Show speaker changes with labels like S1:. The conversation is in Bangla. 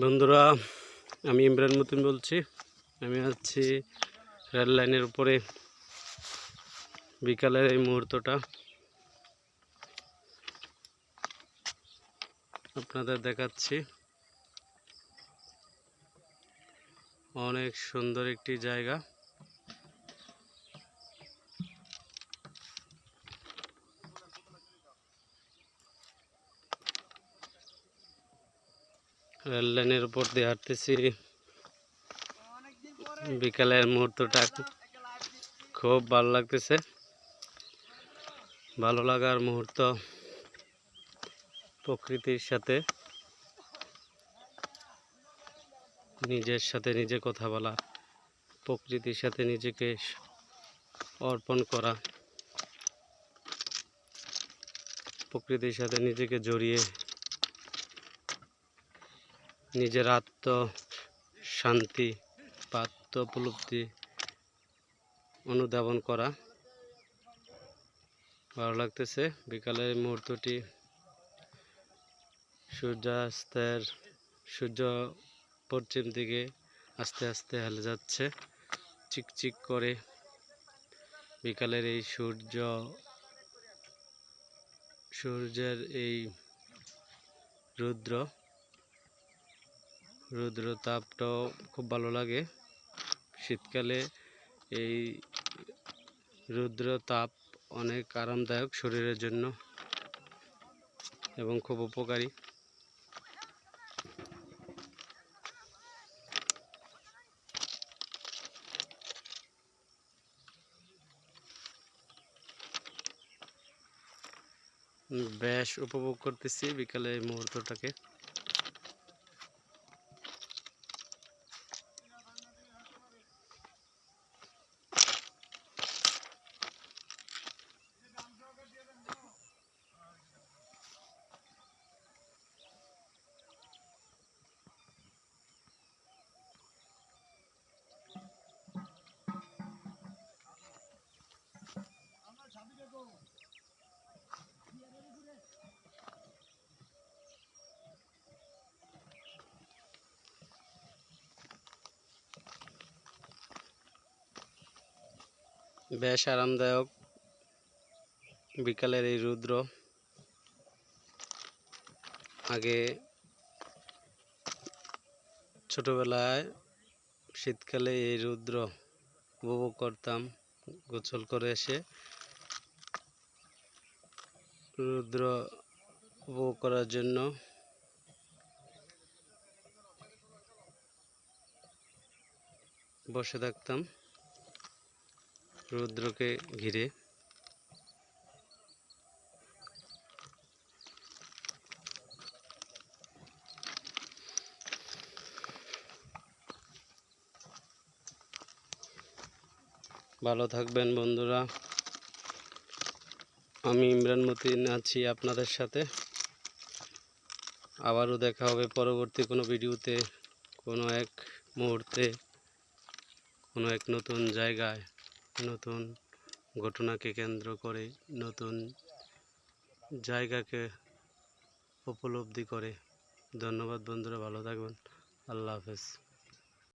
S1: বন্ধুরা, আমি ইমরান মতিন বলছি। আমি আছি রেল লাইনের উপরে। বিকালের এই মুহূর্তটা আপনাদের দেখাচ্ছি। অনেক সুন্দর একটি জায়গা। রেল লাইনের উপর দিয়ে হাঁটতেছি। বিকালের মুহূর্তটা খুব ভালো লাগতেছে। ভালো লাগার মুহূর্ত প্রকৃতির সাথে। নিজের সাথে নিজে কথা বলা, প্রকৃতির সাথে নিজেকে অর্পণ করা, প্রকৃতির সাথে নিজেকে জড়িয়ে নিজের আত্ম শান্তি বা আত্ম উপলব্ধি অনুধাবন করা। ভালো লাগতেছে। বিকালের মুহূর্তটি সূর্যাস্তের, সূর্য পশ্চিম দিকে আস্তে আস্তে হেলে যাচ্ছে, চিকচিক করে। বিকালের এই সূর্য, সূর্যের এই রুদ্র রৌদ্র তাপটাও খুব ভালো লাগে। শীতকালে এই রৌদ্র তাপ অনেক আরামদায়ক শরীরের জন্য এবং খুব উপকারী। বেশ উপভোগ করতেছি বিকালে এই মুহূর্তটাকে। বেশ আরামদায়ক। বিকালের এই রুদ্র। আগে ছোটবেলায় শীতকালে এই রুদ্র উপভোগ করতাম, গোসল করে এসে। রুদ্র উপভোগ করার জন্য বসে থাকতাম। রুদ্রকে ঘিরে। ভালো থাকবেন বন্ধুরা। আমি ইমরান মতিন আছি আপনাদের সাথে। আবারও দেখা হবে পরবর্তী কোনো ভিডিওতে, কোনো এক মুহূর্তে, কোনো এক নতুন জায়গায়। নতুন ঘটনাকে কেন্দ্র করে নতুন জায়গাকে উপলব্ধি করে। ধন্যবাদ বন্ধুরা ভালো থাকবেন। আল্লাহ হাফেজ।